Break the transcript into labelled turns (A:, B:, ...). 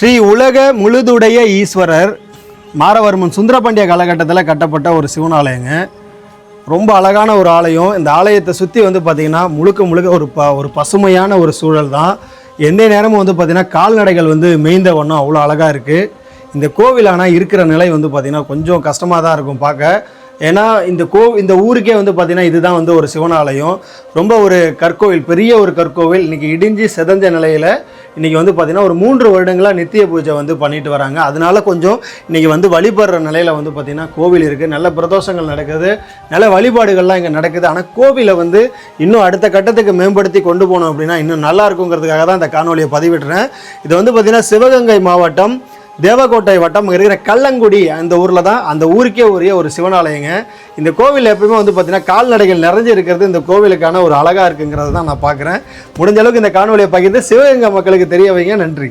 A: ஸ்ரீ உலக முழுதுடைய ஈஸ்வரர் மாரவர்மன் சுந்தரபாண்டிய காலகட்டத்தில் கட்டப்பட்ட ஒரு சிவனாலயங்க. ரொம்ப அழகான ஒரு ஆலயம். இந்த ஆலயத்தை சுற்றி வந்து பார்த்திங்கன்னா முழுக்க முழுக்க ஒரு ப ஒரு பசுமையான ஒரு சூழல் தான் எந்த நேரமும் வந்து பார்த்திங்கன்னா கால்நடைகள் வந்து மேய்ந்த வண்ணம் அவ்வளோ அழகாக இருக்குது இந்த கோவில் ஆனால் இருக்கிற நிலை வந்து பார்த்திங்கன்னா கொஞ்சம் கஷ்டமாக தான் இருக்கும் பார்க்க. ஏன்னா இந்த கோ இந்த ஊருக்கே வந்து பார்த்திங்கன்னா இதுதான் வந்து ஒரு சிவனாலயம். ரொம்ப ஒரு கற்கோவில் பெரிய ஒரு கற்கோவில். இன்றைக்கி இடிஞ்சு செதஞ்ச நிலையில் இன்றைக்கி வந்து பார்த்திங்கன்னா ஒரு மூன்று வருடங்களாக நித்திய பூஜை வந்து பண்ணிட்டு வராங்க. அதனால கொஞ்சம் இன்றைக்கி வந்து வழிபடுற நிலையில் வந்து பார்த்திங்கன்னா கோவில் இருக்குது நல்ல பிரதோஷங்கள் நடக்குது. நல்ல வழிபாடுகள்லாம் இங்கே நடக்குது. ஆனால் கோவிலை வந்து இன்னும் அடுத்த கட்டத்துக்கு மேம்படுத்தி கொண்டு போனோம் அப்படின்னா இன்னும் நல்லா இருக்குங்கிறதுக்காக தான் இந்த காணொலியை பதிவிடுறேன். இது வந்து பார்த்திங்கன்னா சிவகங்கை மாவட்டம் தேவக்கோட்டை வட்டம் இருக்கிற கல்லங்குடி அந்த ஊரில் தான் அந்த ஊருக்கே உரிய ஒரு சிவனாலயங்க. இந்த கோவில் எப்பயுமே வந்து பார்த்தீங்கன்னா கால்நடைகள் நிறைஞ்சு இருக்கிறது இந்த கோவிலுக்கான ஒரு அழகாக இருக்குங்கிறத தான் நான் பார்க்குறேன் முடிஞ்ச அளவுக்கு இந்த காணொலியை பகிர்ந்து சிவகங்கை மக்களுக்கு தெரிய வைங்க. நன்றி.